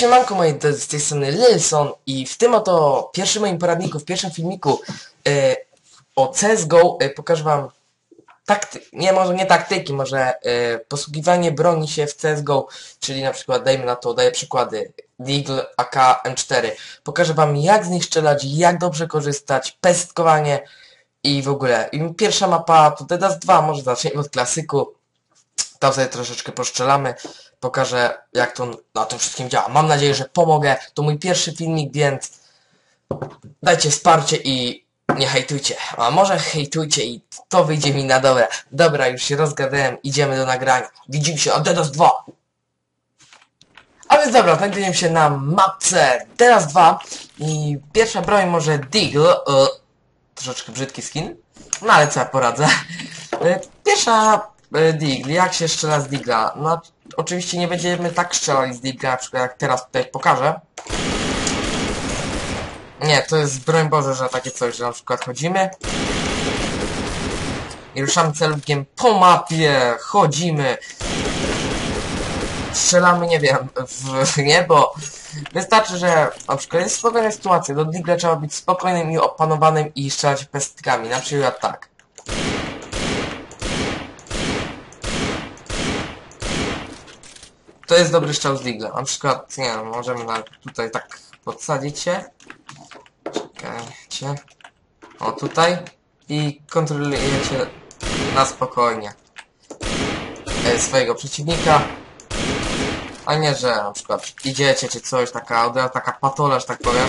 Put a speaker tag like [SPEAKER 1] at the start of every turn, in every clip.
[SPEAKER 1] siemanko moi drodzy, z tej strony Lilson i w tym oto pierwszym moim poradniku, w pierwszym filmiku e, o CSGO e, pokażę wam takty, nie może nie taktyki, może e, posługiwanie broni się w CSGO, czyli na przykład dajmy na to, daję przykłady Deagle, AK, M4. Pokażę wam jak z nich strzelać, jak dobrze korzystać, pestkowanie i w ogóle. I pierwsza mapa to Dedas 2, może zacznijmy od klasyku. Tam sobie troszeczkę poszczelamy. Pokażę jak to na tym wszystkim działa. Mam nadzieję, że pomogę. To mój pierwszy filmik, więc dajcie wsparcie i nie hejtujcie. A może hejtujcie i to wyjdzie mi na dobre. Dobra, już się rozgadałem. Idziemy do nagrania. Widzimy się od Dedos 2. A więc dobra, znajdujemy się na mapce Dedos 2 i pierwsza broń może Deagle. E, troszeczkę brzydki skin. No ale co ja poradzę. E, Pierwsza e, Deagle, jak się strzela z Digla? No oczywiście nie będziemy tak strzelali z Digla, na przykład jak teraz tutaj pokażę. Nie, to jest broń Boże, że takie coś, że na przykład chodzimy i ruszamy celownikiem po mapie, chodzimy, strzelamy, nie wiem, w niebo. Wystarczy, że na przykład jest spokojna sytuacja, do Digla trzeba być spokojnym i opanowanym i strzelać pestkami, na przykład tak. To jest dobry strzał z Digla. Na przykład, nie wiem, możemy tutaj tak podsadzić się. Czekajcie. O, tutaj. I kontrolujecie na spokojnie e, swojego przeciwnika. A nie, że na przykład idziecie czy coś, taka od razu taka patola, że tak powiem.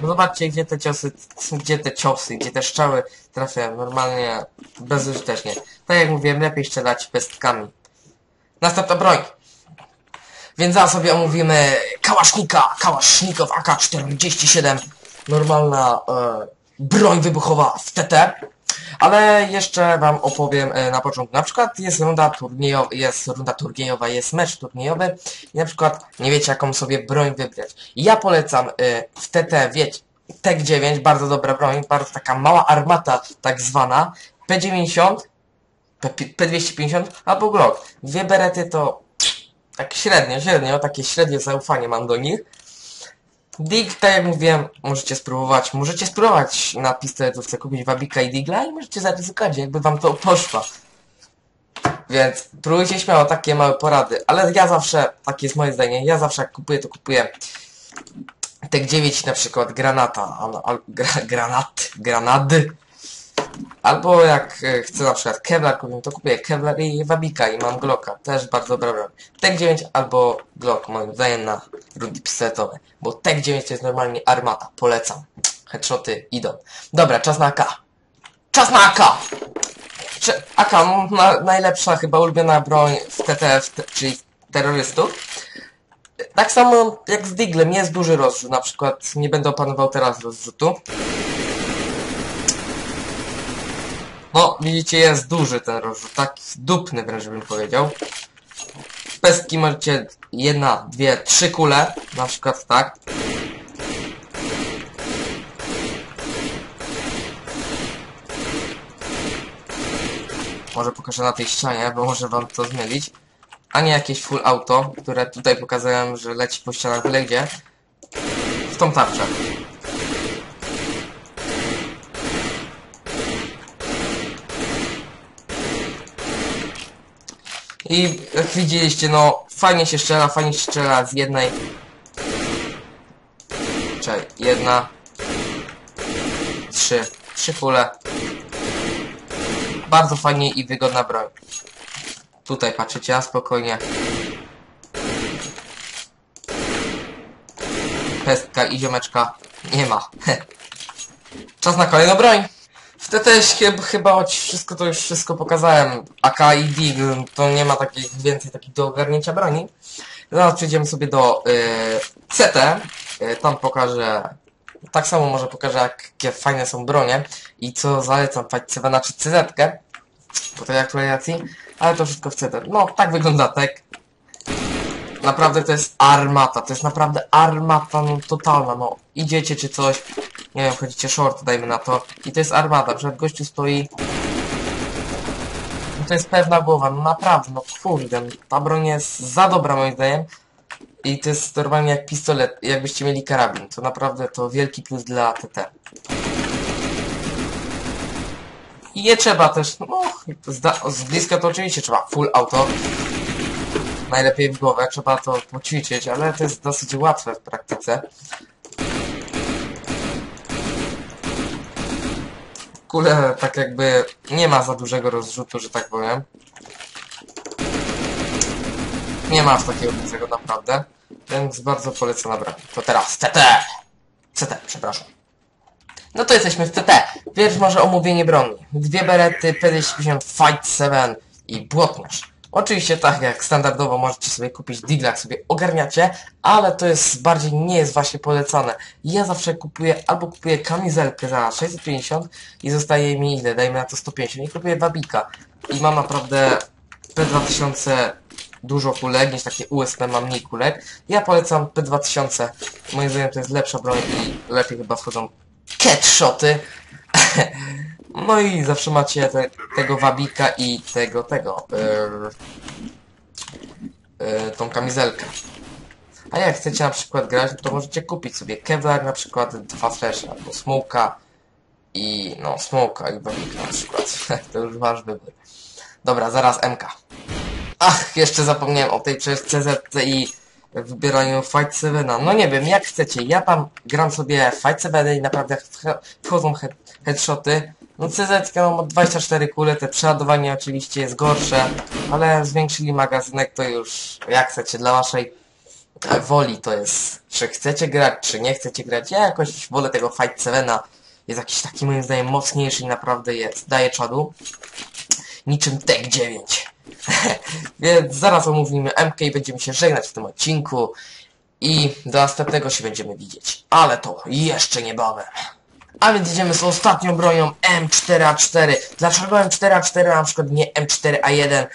[SPEAKER 1] No zobaczcie, gdzie te ciosy, gdzie te ciosy, gdzie te strzały trafiają normalnie bezużytecznie. Tak jak mówiłem, lepiej strzelać pestkami. Następna broń. Więc zaraz sobie omówimy Kałasznika, Kałasznikow AK-47. Normalna e, broń wybuchowa w TT. Ale jeszcze wam opowiem e, na początku. Na przykład jest runda turniejowa, jest runda turniejowa, jest mecz turniejowy i na przykład nie wiecie jaką sobie broń wybrać. Ja polecam e, w TT, wiecie, TEK 9, bardzo dobra broń, bardzo taka mała armata tak zwana. P90, P P250 albo Glock. Dwie berety to tak średnio, średnio, takie średnie zaufanie mam do nich. Dig, tak jak mówiłem, możecie spróbować, możecie spróbować na pistoletówce kupić Wabika i Digla i możecie zaryzykować, jakby wam to poszło. Więc próbujcie śmiało takie małe porady, ale ja zawsze, takie jest moje zdanie, ja zawsze jak kupuję, to kupuję Tek 9 na przykład granata, al, al, gra, granat, granady. Albo jak e, chcę na przykład Kevlar kupić, to kupuję Kevlar i Wabika i mam Glocka. Też bardzo dobra broń. Tek 9 albo Glock moim zdaniem na rundy pistoletowe. Bo Tek 9 to jest normalnie armata. Polecam. Headshoty idą. Dobra, czas na AK. Czas na AK! Cze- AK, na, najlepsza chyba ulubiona broń w TTF, czyli terrorystów. Tak samo jak z Diglem, jest duży rozrzut. Na przykład nie będę opanował teraz rozrzutu. No, widzicie, jest duży ten rozrzut, taki dupny wręcz bym powiedział. W pestki możecie jedna, dwie, trzy kule, na przykład tak. Może pokażę na tej ścianie, bo może wam to zmylić. A nie jakieś full auto, które tutaj pokazałem, że leci po ścianach byle gdzie. W tą tarczę. I jak widzieliście, no fajnie się strzela, fajnie się strzela z jednej. Czekaj, jedna. Trzy. Trzy kule. Bardzo fajnie i wygodna broń. Tutaj patrzycie, a spokojnie. Pestka i ziomeczka nie ma. Czas na kolejną broń. W TTS chyba wszystko to już wszystko pokazałem. AK i DIG to nie ma takich więcej takich do ogarnięcia broni. Zaraz przejdziemy sobie do y, CT. Y, tam pokażę tak samo może pokażę jakie fajne są bronie i co zalecam Fight 7 czy CZ po tej aktualizacji, ale to wszystko w CT. No, tak wygląda tek. Naprawdę to jest armata, to jest naprawdę armata no, totalna, no idziecie czy coś, nie wiem, chodzicie short, dajmy na to, i to jest armata, przed gościu stoi, no to jest pewna głowa, no naprawdę, no kurde, ta broń jest za dobra moim zdaniem, I to jest normalnie jak pistolet, jakbyście mieli karabin. To naprawdę to wielki plus dla TT. I nie trzeba też, no, z bliska to oczywiście trzeba full auto. Najlepiej w głowę, trzeba to poćwiczyć, ale to jest dosyć łatwe w praktyce. Kule tak jakby nie ma za dużego rozrzutu, że tak powiem. Nie ma aż takiego dużego naprawdę, więc bardzo polecam broń. To teraz CT! CT, przepraszam. No to jesteśmy w CT. Pierwszy może omówienie broni. Dwie berety, PD-70 Fight 7 i błotniarz. Oczywiście tak jak standardowo możecie sobie kupić Digla, jak sobie ogarniacie, ale to jest bardziej nie jest właśnie polecane. Ja zawsze kupuję albo kupuję kamizelkę za 650 i zostaje mi ile, dajmy na to 150 i kupuję Wabika. I mam naprawdę P2000 dużo kulek niż takie USP mam mniej kulek. Ja polecam P2000. Moim zdaniem to jest lepsza broń i lepiej chyba wchodzą catchshoty. no i zawsze macie te, tego wabika i tego, tego, yy, yy, tą kamizelkę. A jak chcecie na przykład grać, to możecie kupić sobie Kevlar na przykład, dwa flesze, albo Smoka i no Smoka i wabika na przykład. to już wasz wybór. Dobra, zaraz MK. Ach, jeszcze zapomniałem o tej przecież CZ i wybieraniu Fight 7. No nie wiem, jak chcecie. Ja tam gram sobie Fight 7 i naprawdę wchodzą head headshoty. No CZ no, ma 24 kule, te przeładowanie oczywiście jest gorsze, ale zwiększyli magazynek to już jak chcecie, dla waszej woli to jest, czy chcecie grać, czy nie chcecie grać. Ja jakoś wolę tego Fight 7 jest jakiś taki moim zdaniem mocniejszy i naprawdę jest, daje czadu. Niczym Tech 9. Więc zaraz omówimy MK i będziemy się żegnać w tym odcinku. I do następnego się będziemy widzieć. Ale to jeszcze niebawem. A więc idziemy z ostatnią bronią M4A4. Dlaczego M4A4, a na przykład nie M4A1?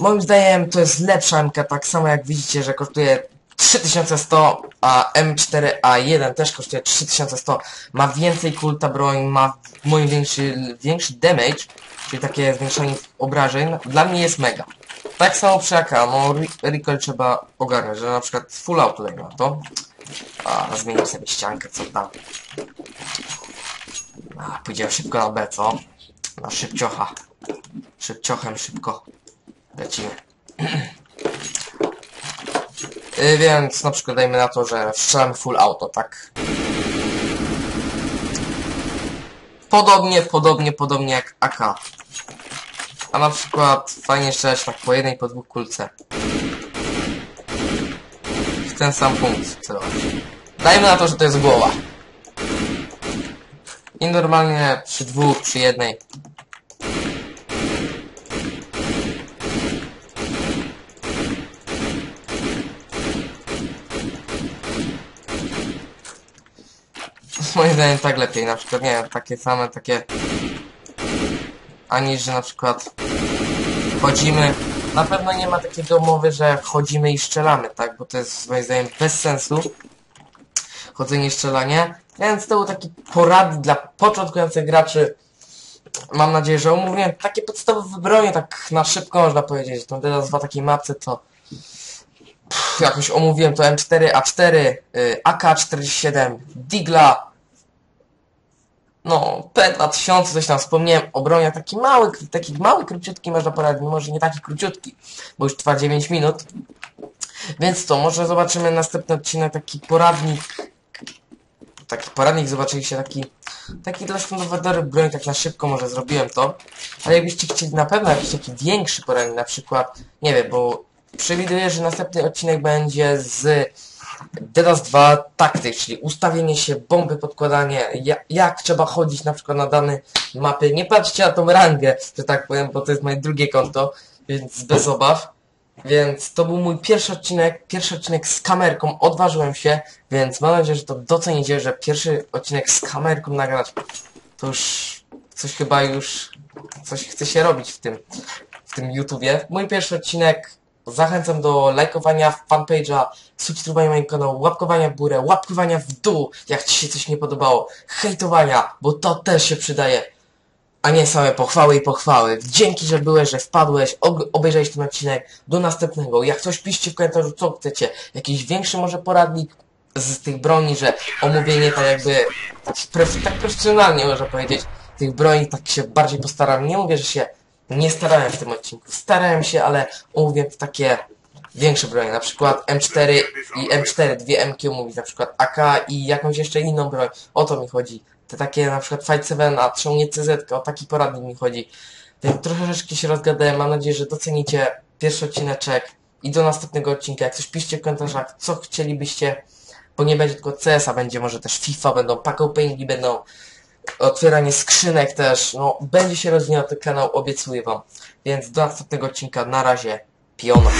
[SPEAKER 1] Moim zdaniem to jest lepsza MK, tak samo jak widzicie, że kosztuje 3100, a M4A1 też kosztuje 3100. Ma więcej kulta broń, ma mój większy, większy damage, czyli takie zwiększenie obrażeń. Dla mnie jest mega. Tak samo przy AK, no recoil trzeba ogarnąć, że na przykład full auto na to. A, zmienię sobie ściankę, co tam. A, pójdziemy szybko na B, co? Na szybciocha. Szybciochem, szybko. Lecimy. yy, więc na przykład dajmy na to, że strzelamy full auto, tak? Podobnie, podobnie, podobnie jak AK. A na przykład fajnie strzelać tak po jednej, po dwóch kulce. W ten sam punkt celować. Dajmy na to, że to jest głowa. I normalnie przy dwóch, przy jednej. Moim zdaniem tak lepiej, na przykład, nie wiem, takie same, takie... Ani, że na przykład chodzimy... Na pewno nie ma takiej domowy, że chodzimy i strzelamy, tak? Bo to jest moim zdaniem bez sensu. Chodzenie i strzelanie. Więc to był taki porad dla początkujących graczy. Mam nadzieję, że omówiłem takie podstawowe bronie, tak na szybko można powiedzieć. No teraz dwa takiej mapce to Pff, jakoś omówiłem to M4, A4, y, AK-47, Digla, no P2000, coś tam wspomniałem o broniach, taki mały, taki mały, króciutki można poradzić, może nie taki króciutki, bo już trwa 9 minut. Więc to, może zobaczymy następny odcinek, taki poradnik taki poradnik, zobaczyliście taki taki dla standardowych broń, tak na szybko może zrobiłem to, ale jakbyście chcieli na pewno jakiś taki większy poradnik, na przykład, nie wiem, bo przewiduję, że następny odcinek będzie z DDoS 2 taktyk, czyli ustawienie się, bomby, podkładanie, jak, jak trzeba chodzić na przykład na dane mapy. Nie patrzcie na tą rangę, że tak powiem, bo to jest moje drugie konto, więc bez obaw. Więc to był mój pierwszy odcinek, pierwszy odcinek z kamerką, odważyłem się, więc mam nadzieję, że to docenicie, że pierwszy odcinek z kamerką nagrać, to już coś chyba już, coś chce się robić w tym, w tym YouTubie. Mój pierwszy odcinek, zachęcam do lajkowania fanpage'a, subskrybowania mojego kanału, łapkowania w górę, łapkowania w dół, jak Ci się coś nie podobało, hejtowania, bo to też się przydaje. A nie same pochwały i pochwały. Dzięki, że byłeś, że wpadłeś, obejrzałeś ten odcinek. Do następnego. Jak coś piszcie w komentarzu, co chcecie. Jakiś większy może poradnik z tych broni, że omówienie tak jakby tak, profesjonalnie można powiedzieć tych broni, tak się bardziej postaram. Nie mówię, że się nie starałem w tym odcinku. Starałem się, ale omówię takie większe bronie, na przykład M4 i M4, dwie MQ mówić, na przykład AK i jakąś jeszcze inną broń. O to mi chodzi. Te takie na przykład Fight 7, a trząnie CZ, o taki poradnik mi chodzi. Więc troszeczkę się rozgadałem, mam nadzieję, że docenicie pierwszy odcineczek i do następnego odcinka. Jak coś piszcie w komentarzach, co chcielibyście, bo nie będzie tylko CS, a będzie może też FIFA, będą pack openingi, będą otwieranie skrzynek też, no będzie się rozwijał ten kanał, obiecuję wam. Więc do następnego odcinka, na razie, piona.